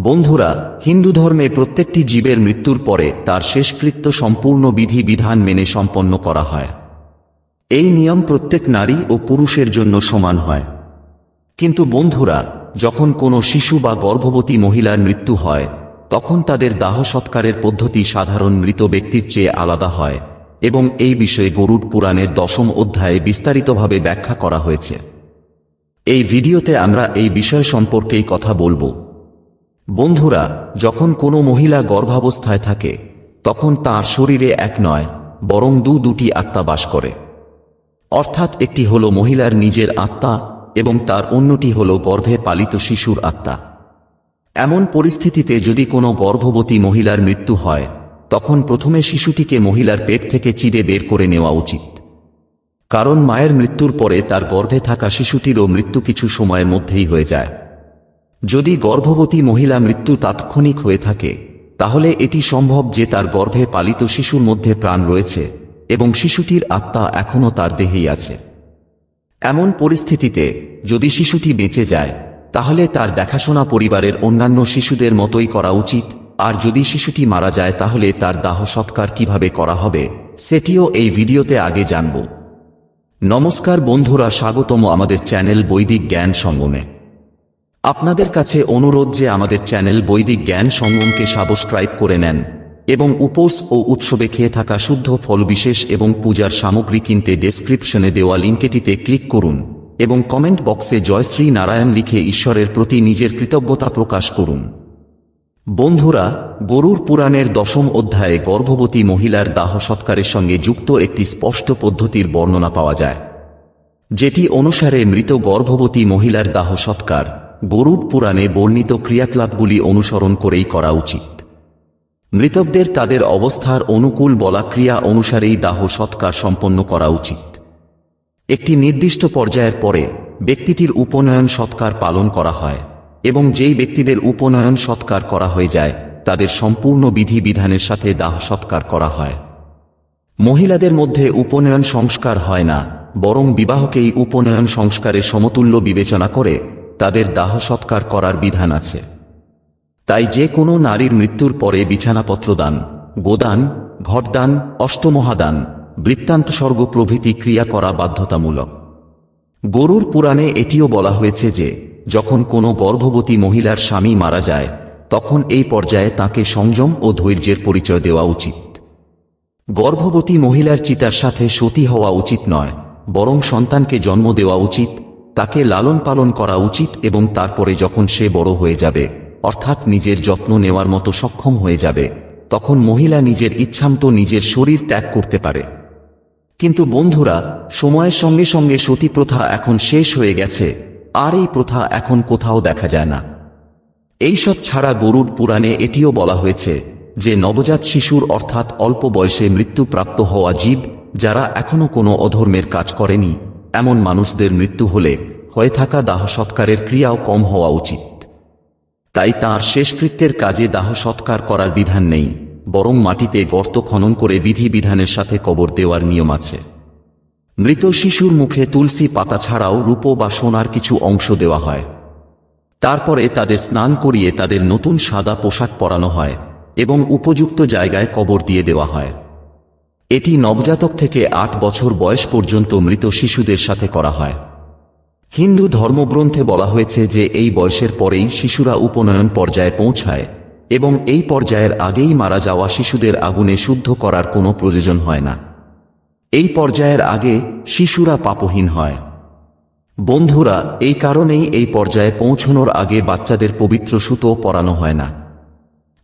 বন্ধুরা, হিন্দু ধর্মে প্রত্যেকটি জীবের মৃত্যুর পরে তার শেষকৃত্য সম্পূর্ণ বিধি বিধান মেনে সম্পন্ন করা হয়। এই নিয়ম প্রত্যেক নারী ও পুরুষের জন্য সমান হয়। কিন্তু বন্ধুরা, যখন কোনো শিশু বা গর্ভবতী মহিলার মৃত্যু হয়, তখন তাদের দাহ সৎকারের পদ্ধতি সাধারণ মৃত ব্যক্তির চেয়ে আলাদা হয় এবং এই বিষয়ে গরুড পুরাণের দশম অধ্যায়ে বিস্তারিতভাবে ব্যাখ্যা করা হয়েছে। এই ভিডিওতে আমরা এই বিষয় সম্পর্কেই কথা বলব। বন্ধুরা, যখন কোনো মহিলা গর্ভাবস্থায় থাকে, তখন তার শরীরে এক নয়, বরং দু দুটি আত্মা বাস করে। অর্থাৎ একটি হল মহিলার নিজের আত্মা এবং তার অন্যটি হল গর্ভে পালিত শিশুর আত্মা। এমন পরিস্থিতিতে যদি কোনো গর্ভবতী মহিলার মৃত্যু হয়, তখন প্রথমে শিশুটিকে মহিলার পেট থেকে চিরে বের করে নেওয়া উচিত। কারণ মায়ের মৃত্যুর পরে তার গর্ভে থাকা শিশুটিরও মৃত্যু কিছু সময়ের মধ্যেই হয়ে যায়। যদি গর্ভবতী মহিলা মৃত্যু তাৎক্ষণিক হয়ে থাকে, তাহলে এটি সম্ভব যে তার গর্ভে পালিত শিশুর মধ্যে প্রাণ রয়েছে এবং শিশুটির আত্মা এখনও তার দেহেই আছে। এমন পরিস্থিতিতে যদি শিশুটি বেঁচে যায়, তাহলে তার দেখাশোনা পরিবারের অন্যান্য শিশুদের মতোই করা উচিত, আর যদি শিশুটি মারা যায় তাহলে তার দাহ সৎকার কীভাবে করা হবে, সেটিও এই ভিডিওতে আগে জানব। নমস্কার বন্ধুরা, স্বাগতম আমাদের চ্যানেল বৈদিক জ্ঞান সঙ্গমে। আপনাদের কাছে অনুরোধ যে আমাদের চ্যানেল বৈদিক জ্ঞান সঙ্গমকে সাবস্ক্রাইব করে নেন এবং উপোস ও উৎসবে খেয়ে থাকা শুদ্ধ ফল বিশেষ এবং পূজার সামগ্রী কিনতে ডেসক্রিপশনে দেওয়া লিঙ্কেটিতে ক্লিক করুন এবং কমেন্ট বক্সে জয়শ্রী নারায়ণ লিখে ঈশ্বরের প্রতি নিজের কৃতজ্ঞতা প্রকাশ করুন। বন্ধুরা, গরুর পুরাণের দশম অধ্যায়ে গর্ভবতী মহিলার দাহ সৎকারের সঙ্গে যুক্ত একটি স্পষ্ট পদ্ধতির বর্ণনা পাওয়া যায়, যেটি অনুসারে মৃত গর্ভবতী মহিলার দাহ সৎকার। গরুড পুরাণে বর্ণিত ক্রিয়াকলাপগুলি অনুসরণ করেই করা উচিত। মৃতকদের তাদের অবস্থার অনুকূল বলা ক্রিয়া অনুসারেই দাহ সৎকার সম্পন্ন করা উচিত। একটি নির্দিষ্ট পর্যায়ের পরে ব্যক্তিটির উপনয়ন সৎকার পালন করা হয় এবং যেই ব্যক্তিদের উপনয়ন সৎকার করা হয়ে যায়, তাদের সম্পূর্ণ বিধি বিধানের সাথে দাহ সৎকার করা হয়। মহিলাদের মধ্যে উপনয়ন সংস্কার হয় না, বরং বিবাহকেই উপনয়ন সংস্কারের সমতুল্য বিবেচনা করে তাদের দাহ সৎকার করার বিধান আছে। তাই যে কোনো নারীর মৃত্যুর পরে বিছানাপত্র দান, গোদান ঘটদান অষ্টমহাদান, বৃত্তান্ত স্বর্গ প্রভৃতি ক্রিয়া করা বাধ্যতামূলক। গরুর পুরাণে এটিও বলা হয়েছে যে, যখন কোনো গর্ভবতী মহিলার স্বামী মারা যায়, তখন এই পর্যায়ে তাকে সংযম ও ধৈর্যের পরিচয় দেওয়া উচিত। গর্ভবতী মহিলার চিতার সাথে সতী হওয়া উচিত নয়, বরং সন্তানকে জন্ম দেওয়া উচিত তাকে লালন পালন করা উচিত এবং তারপরে যখন সে বড় হয়ে যাবে, অর্থাৎ নিজের যত্ন নেওয়ার মতো সক্ষম হয়ে যাবে, তখন মহিলা নিজের ইচ্ছামতো নিজের শরীর ত্যাগ করতে পারে। কিন্তু বন্ধুরা, সময়ের সঙ্গে সঙ্গে সতী প্রথা এখন শেষ হয়ে গেছে, আর এই প্রথা এখন কোথাও দেখা যায় না। এইসব ছাড়া গরুর পুরাণে এটিও বলা হয়েছে যে নবজাত শিশুর অর্থাৎ অল্প বয়সে মৃত্যুপ্রাপ্ত হওয়া জীব, যারা এখনও কোনো অধর্মের কাজ করেনি এমন মানুষদের মৃত্যু হলে হয়ে থাকা দাহ সৎকারের ক্রিয়াও কম হওয়া উচিত। তাই তাঁর শেষকৃত্যের কাজে দাহ সৎকার করার বিধান নেই, বরং মাটিতে গর্ত খনন করে বিধি বিধানের সাথে কবর দেওয়ার নিয়ম আছে। মৃত শিশুর মুখে তুলসী পাতা ছাড়াও রূপ বা সোনার কিছু অংশ দেওয়া হয়। তারপরে তাদের স্নান করিয়ে তাদের নতুন সাদা পোশাক পরানো হয় এবং উপযুক্ত জায়গায় কবর দিয়ে দেওয়া হয়। এটি নবজাতক থেকে আট বছর বয়স পর্যন্ত মৃত শিশুদের সাথে করা হয়। হিন্দু ধর্মগ্রন্থে বলা হয়েছে যে এই বয়সের পরেই শিশুরা উপনয়ন পর্যায়ে পৌঁছায় এবং এই পর্যায়ের আগেই মারা যাওয়া শিশুদের আগুনে শুদ্ধ করার কোনো প্রয়োজন হয় না। এই পর্যায়ের আগে শিশুরা পাপহীন হয়। বন্ধুরা, এই কারণেই এই পর্যায়ে পৌঁছনোর আগে বাচ্চাদের পবিত্র সুতো পরানো হয় না।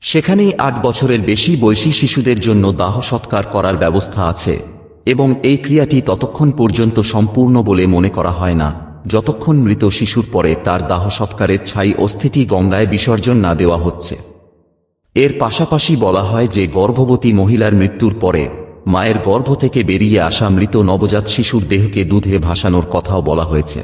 সেখানেই আট বছরের বেশি বয়সী শিশুদের জন্য দাহ সৎকার করার ব্যবস্থা আছে এবং এই ক্রিয়াটি ততক্ষণ পর্যন্ত সম্পূর্ণ বলে মনে করা হয় না। যতক্ষণ মৃত শিশুর পরে তার দাহ সৎকারের ছাই অস্থিতি গঙ্গায় বিসর্জন না দেওয়া হচ্ছে। এর পাশাপাশি বলা হয় যে গর্ভবতী মহিলার মৃত্যুর পরে মায়ের গর্ভ থেকে বেরিয়ে আসা মৃত নবজাত শিশুর দেহকে দুধে ভাসানোর কথাও বলা হয়েছে।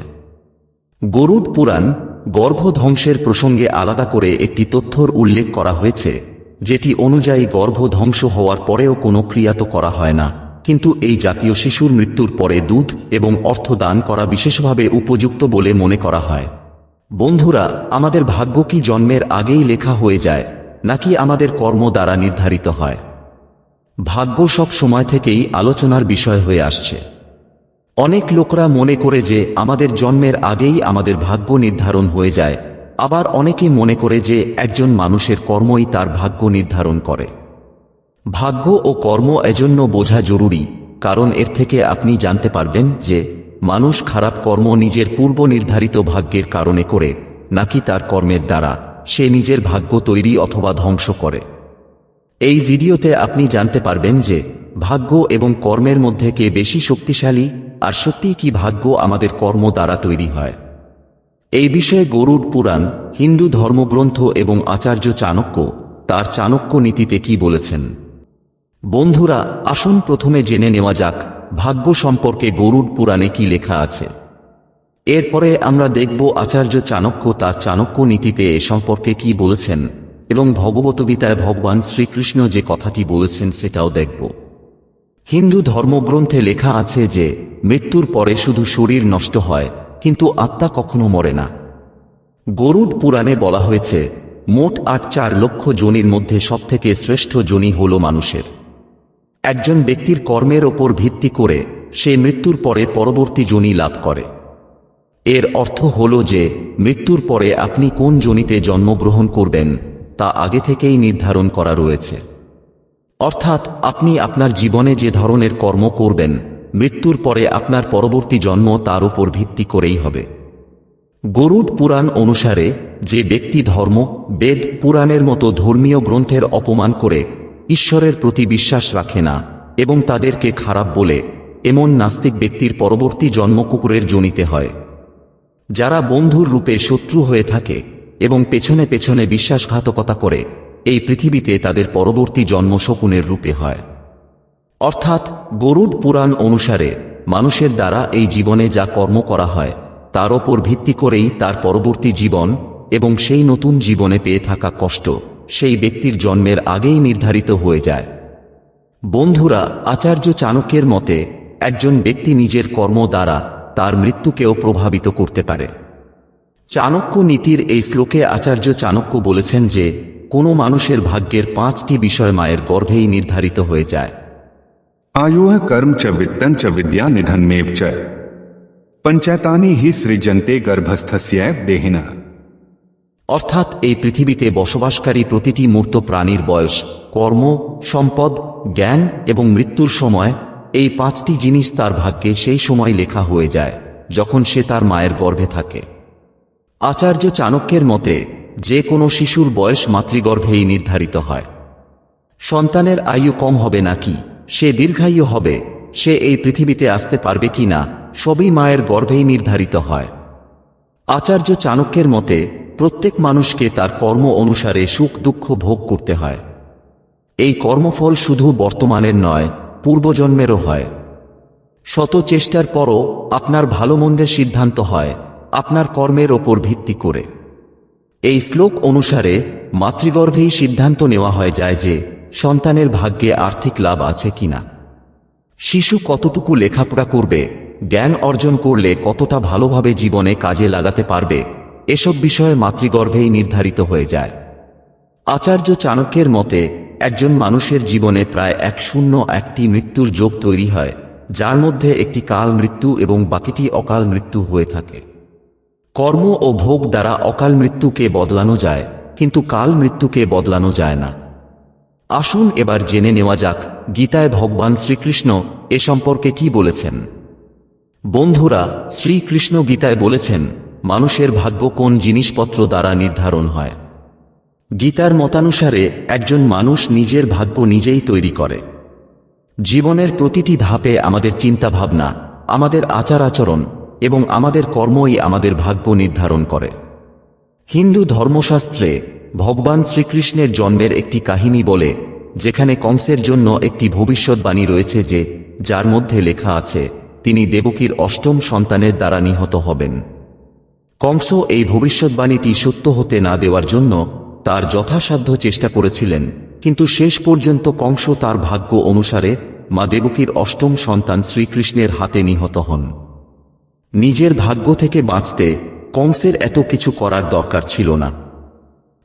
গরুড পুরাণ গর্ভ ধ্বংসের প্রসঙ্গে আলাদা করে একটি তথ্যর উল্লেখ করা হয়েছে, যেটি অনুযায়ী গর্ভ ধ্বংস হওয়ার পরেও কোনো ক্রিয়া তো করা হয় না। কিন্তু এই জাতীয় শিশুর মৃত্যুর পরে দুধ এবং অর্থ দান করা বিশেষভাবে উপযুক্ত বলে মনে করা হয়। বন্ধুরা, আমাদের ভাগ্য কি জন্মের আগেই লেখা হয়ে যায়, নাকি আমাদের কর্ম দ্বারা নির্ধারিত হয়? ভাগ্য সব সময় থেকেই আলোচনার বিষয় হয়ে আসছে। অনেক লোকরা মনে করে যে আমাদের জন্মের আগেই আমাদের ভাগ্য নির্ধারণ হয়ে যায়, আবার অনেকে মনে করে যে একজন মানুষের কর্মই তার ভাগ্য নির্ধারণ করে। ভাগ্য ও কর্ম এজন্য বোঝা জরুরি, কারণ এর থেকে আপনি জানতে পারবেন যে মানুষ খারাপ কর্ম নিজের পূর্ব নির্ধারিত ভাগ্যের কারণে করে, নাকি তার কর্মের দ্বারা সে নিজের ভাগ্য তৈরি অথবা ধ্বংস করে। এই ভিডিওতে আপনি জানতে পারবেন যে ভাগ্য এবং কর্মের মধ্যে কে বেশি শক্তিশালী আর সত্যিই কি ভাগ্য আমাদের কর্ম দ্বারা তৈরি হয়? এই বিষয়ে গরুড় পুরাণ, হিন্দু ধর্মগ্রন্থ এবং আচার্য চাণক্য তার চাণক্য নীতিতে কি বলেছেন? বন্ধুরা, আসুন প্রথমে জেনে নেওয়া যাক ভাগ্য সম্পর্কে গরুড় পুরাণে কি লেখা আছে। এরপরে আমরা দেখব আচার্য চাণক্য তার চাণক্য নীতিতে এ সম্পর্কে কি বলেছেন এবং ভগবত ভগবতগীতায় ভগবান শ্রীকৃষ্ণ যে কথাটি বলেছেন সেটাও দেখব। হিন্দু ধর্মগ্রন্থে লেখা আছে যে, মৃত্যুর পরে শুধু শরীর নষ্ট হয়, কিন্তু আত্মা কখনো মরে না। গরুড পুরাণে বলা হয়েছে, মোট আট চার লক্ষ জনির মধ্যে সবথেকে শ্রেষ্ঠ জনি হল মানুষের। একজন ব্যক্তির কর্মের ওপর ভিত্তি করে সে মৃত্যুর পরে পরবর্তী জনি লাভ করে। এর অর্থ হল যে, মৃত্যুর পরে আপনি কোন জনিতে জন্মগ্রহণ করবেন, তা আগে থেকেই নির্ধারণ করা রয়েছে। অর্থাৎ আপনি আপনার জীবনে যে ধরনের কর্ম করবেন, মৃত্যুর পরে আপনার পরবর্তী জন্ম তার উপর ভিত্তি করেই হবে। গরুড পুরাণ অনুসারে যে ব্যক্তি ধর্ম, বেদ পুরাণের মতো ধর্মীয় গ্রন্থের অপমান করে, ঈশ্বরের প্রতি বিশ্বাস রাখে না এবং তাদেরকে খারাপ বলে, এমন নাস্তিক ব্যক্তির পরবর্তী জন্ম কুকুরের জনিতে হয়। যারা বন্ধুর রূপে শত্রু হয়ে থাকে এবং পেছনে পেছনে বিশ্বাসঘাতকতা করে এই পৃথিবীতে তাদের পরবর্তী জন্ম শকুনের রূপে হয়। অর্থাৎ গরুড পুরাণ অনুসারে মানুষের দ্বারা এই জীবনে যা কর্ম করা হয়, তার ওপর ভিত্তি করেই তার পরবর্তী জীবন এবং সেই নতুন জীবনে পেয়ে থাকা কষ্ট সেই ব্যক্তির জন্মের আগেই নির্ধারিত হয়ে যায়। বন্ধুরা, আচার্য চাণক্যের মতে একজন ব্যক্তি নিজের কর্ম দ্বারা তার মৃত্যুকেও প্রভাবিত করতে পারে। চাণক্য নীতির এই শ্লোকে আচার্য চাণক্য বলেছেন যে কোনো মানুষের ভাগ্যের পাঁচটি বিষয় মায়ের গর্ভেই নির্ধারিত হয়ে যায় आयु कर्म च वित्तं च विद्या निधनमेव च पंचायतानि हि सृजन्ते गर्भस्थस्य देहिनः অর্থাৎ এই পৃথিবীতে বসবাসকারী প্রতিটি মূর্ত প্রাণীর বয়স কর্ম সম্পদ জ্ঞান এবং মৃত্যুর সময় এই পাঁচটি জিনিস তার ভাগ্যে সেই সময় লেখা হয়ে যায় যখন সে তার মায়ের গর্ভে থাকে আচার্য চাণক্যের মতে যে কোনো শিশুর বয়স মাতৃগর্ভেই নির্ধারিত হয়। সন্তানের আয়ু কম হবে নাকি? সে দীর্ঘায়ু হবে? সে এই পৃথিবীতে আসতে পারবে কি না সবই মায়ের গর্ভেই নির্ধারিত হয়। আচার্য চাণক্যের মতে, প্রত্যেক মানুষকে তার কর্ম অনুসারে সুখ দুঃখ ভোগ করতে হয়। এই কর্মফল শুধু বর্তমানের নয়, পূর্বজন্মেরও হয়। শত চেষ্টার পরও আপনার ভালো মন্দের সিদ্ধান্ত হয়, আপনার কর্মের ওপর ভিত্তি করে। এই শ্লোক অনুসারে মাতৃগর্ভেই সিদ্ধান্ত নেওয়া হয় যায় যে সন্তানের ভাগ্যে আর্থিক লাভ আছে কিনা। শিশু কতটুকু লেখাপড়া করবে, জ্ঞান অর্জন করলে কতটা ভালোভাবে জীবনে কাজে লাগাতে পারবে, এসব বিষয়ে মাতৃগর্ভেই নির্ধারিত হয়ে যায়। আচার্য চাণক্যের মতে, একজন মানুষের জীবনে প্রায় এক শূন্য একটি মৃত্যুর যোগ তৈরি হয়, যার মধ্যে একটি কাল মৃত্যু এবং বাকিটি অকাল মৃত্যু হয়ে থাকে। কর্ম ও ভোগ দ্বারা অকাল মৃত্যুকে বদলানো যায়, কিন্তু কাল মৃত্যুকে বদলানো যায় না। আসুন এবার জেনে নেওয়া যাক, গীতায় ভগবান শ্রীকৃষ্ণ এ সম্পর্কে কি বলেছেন। বন্ধুরা, শ্রীকৃষ্ণ গীতায় বলেছেন, মানুষের ভাগ্য কোন জিনিসপত্র দ্বারা নির্ধারণ হয়? গীতার মতানুসারে, একজন মানুষ নিজের ভাগ্য নিজেই তৈরি করে। জীবনের প্রতিটি ধাপে আমাদের চিন্তাভাবনা, আমাদের আচার আচরণ এবং আমাদের কর্মই আমাদের ভাগ্য নির্ধারণ করে। হিন্দু ধর্মশাস্ত্রে ভগবান শ্রীকৃষ্ণের জন্মের একটি কাহিনী বলে, যেখানে কংসের জন্য একটি ভবিষ্যৎবাণী রয়েছে যে, যার মধ্যে লেখা আছে, তিনি দেবকীর অষ্টম সন্তানের দ্বারা নিহত হবেন। কংস এই ভবিষ্যৎবাণীটি সত্য হতে না দেওয়ার জন্য তার যথাসাধ্য চেষ্টা করেছিলেন, কিন্তু শেষ পর্যন্ত কংস তার ভাগ্য অনুসারে মা দেবকীর অষ্টম সন্তান শ্রীকৃষ্ণের হাতে নিহত হন। নিজের ভাগ্য থেকে বাঁচতে কংসের এত কিছু করার দরকার ছিল না।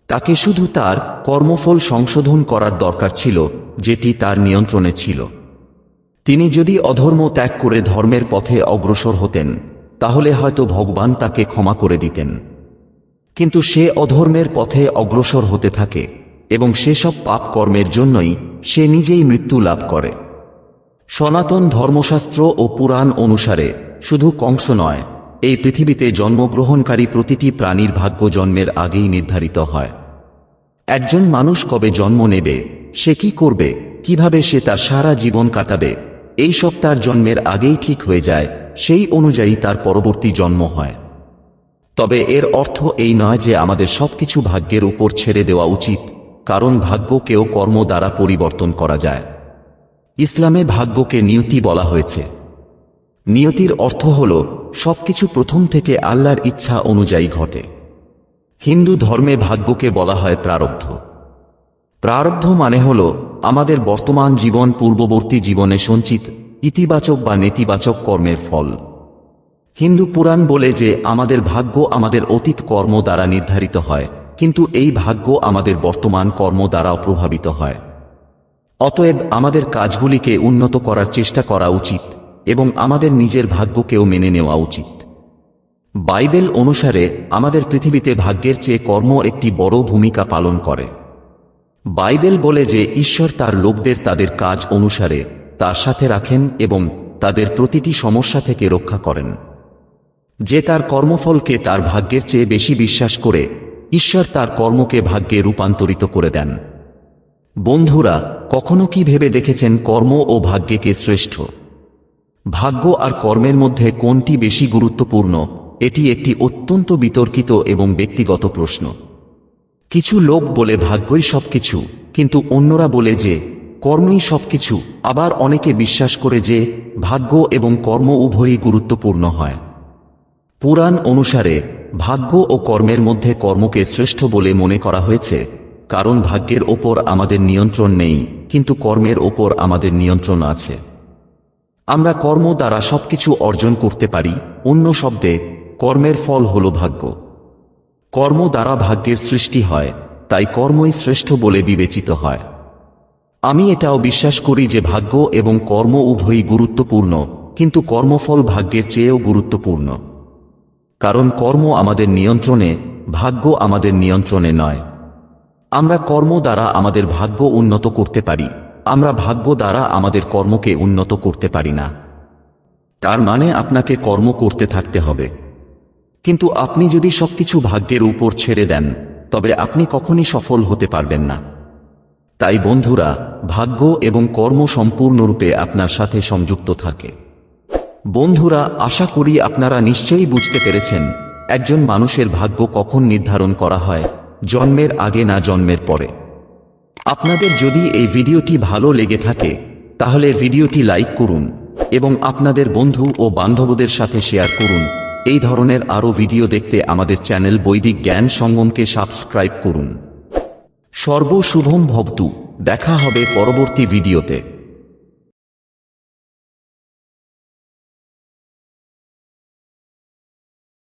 তাকে শুধু তার কর্মফল সংশোধন করার দরকার ছিল, যেটি তার নিয়ন্ত্রণে ছিল। তিনি যদি অধর্ম ত্যাগ করে ধর্মের পথে অগ্রসর হতেন, তাহলে হয়তো ভগবান তাকে ক্ষমা করে দিতেন। কিন্তু সে অধর্মের পথে অগ্রসর হতে থাকে, এবং সেসব পাপ কর্মের জন্যই সে নিজেই মৃত্যু লাভ করে। সনাতন ধর্মশাস্ত্র ও পুরাণ অনুসারে শুধু কংস নয়, এই পৃথিবীতে জন্মগ্রহণকারী প্রতিটি প্রাণীর ভাগ্য জন্মের আগেই নির্ধারিত হয়। একজন মানুষ কবে জন্ম নেবে, সে কি করবে, কীভাবে সে তার সারা জীবন কাটাবে, এই সব তার জন্মের আগেই ঠিক হয়ে যায়, সেই অনুযায়ী তার পরবর্তী জন্ম হয়। তবে এর অর্থ এই নয় যে আমাদের সবকিছু ভাগ্যের উপর ছেড়ে দেওয়া উচিত, কারণ ভাগ্যকেও কর্ম দ্বারা পরিবর্তন করা যায়। ইসলামে ভাগ্যকে নিয়তি বলা হয়েছে। নিয়তির অর্থ হল, সবকিছু প্রথম থেকে আল্লাহর ইচ্ছা অনুযায়ী ঘটে। হিন্দু ধর্মে ভাগ্যকে বলা হয় প্রারব্ধ। প্রারব্ধ মানে হল, আমাদের বর্তমান জীবন পূর্ববর্তী জীবনে সঞ্চিত, ইতিবাচক বা নেতিবাচক কর্মের ফল। হিন্দু পুরাণ বলে যে, আমাদের ভাগ্য আমাদের অতীত কর্ম দ্বারা নির্ধারিত হয়, কিন্তু এই ভাগ্য আমাদের বর্তমান কর্ম দ্বারাও প্রভাবিত হয়। অতএব আমাদের কাজগুলিকে উন্নত করার চেষ্টা করা উচিত। এবং আমাদের নিজের ভাগ্যকেও মেনে নেওয়া উচিত। বাইবেল অনুসারে আমাদের পৃথিবীতে ভাগ্যের চেয়ে কর্ম একটি বড় ভূমিকা পালন করে। বাইবেল বলে যে ঈশ্বর তার লোকদের তাদের কাজ অনুসারে তার সাথে রাখেন এবং তাদের প্রতিটি সমস্যা থেকে রক্ষা করেন। যে তার কর্মফলকে তার ভাগ্যের চেয়ে বেশি বিশ্বাস করে, ঈশ্বর তার কর্মকে ভাগ্যে রূপান্তরিত করে দেন। বন্ধুরা, কখনো কি ভেবে দেখেছেন কর্ম ও ভাগ্যকে শ্রেষ্ঠ? ভাগ্য আর কর্মের মধ্যে কোনটি বেশি গুরুত্বপূর্ণ, এটি একটি অত্যন্ত বিতর্কিত এবং ব্যক্তিগত প্রশ্ন। কিছু লোক বলে ভাগ্যই সবকিছু, কিন্তু অন্যরা বলে যে, কর্মই সবকিছু, আবার অনেকে বিশ্বাস করে যে, ভাগ্য এবং কর্ম উভয়ই গুরুত্বপূর্ণ হয়। পুরাণ অনুসারে, ভাগ্য ও কর্মের মধ্যে কর্মকে শ্রেষ্ঠ বলে মনে করা হয়েছে, কারণ ভাগ্যের ওপর আমাদের নিয়ন্ত্রণ নেই, কিন্তু কর্মের ওপর আমাদের নিয়ন্ত্রণ আছে। আমরা কর্ম দ্বারা সবকিছু অর্জন করতে পারি, অন্য শব্দে, কর্মের ফল হল ভাগ্য। কর্ম দ্বারা ভাগ্যের সৃষ্টি হয়, তাই কর্মই শ্রেষ্ঠ বলে বিবেচিত হয়। আমি এটাও বিশ্বাস করি যে ভাগ্য এবং কর্ম উভয়ই গুরুত্বপূর্ণ, কিন্তু কর্মফল ভাগ্যের চেয়েও গুরুত্বপূর্ণ। কারণ কর্ম আমাদের নিয়ন্ত্রণে, ভাগ্য আমাদের নিয়ন্ত্রণে নয়। আমরা কর্ম দ্বারা আমাদের ভাগ্য উন্নত করতে পারি। আমরা ভাগ্য দ্বারা আমাদের কর্মকে উন্নত করতে পারি না। তার মানে আপনাকে কর্ম করতে থাকতে হবে। কিন্তু আপনি যদি সবকিছু ভাগ্যের উপর ছেড়ে দেন, তবে আপনি কখনই সফল হতে পারবেন না। তাই বন্ধুরা, ভাগ্য এবং কর্ম সম্পূর্ণরূপে আপনার সাথে সংযুক্ত থাকে। বন্ধুরা, আশা করি আপনারা নিশ্চয়ই বুঝতে পেরেছেন, একজন মানুষের ভাগ্য কখন নির্ধারণ করা হয়, জন্মের আগে না জন্মের পরে। আপনাদের যদি এই ভিডিওটি ভালো লেগে থাকে, তাহলে ভিডিওটি লাইক করুন এবং আপনাদের বন্ধু ও বান্ধবদের সাথে শেয়ার করুন। এই ধরনের আরও ভিডিও দেখতে আমাদের চ্যানেল বৈদিক জ্ঞান সঙ্গমকে সাবস্ক্রাইব করুন। সর্বশুভম ভবতু। দেখা হবে পরবর্তী ভিডিওতে।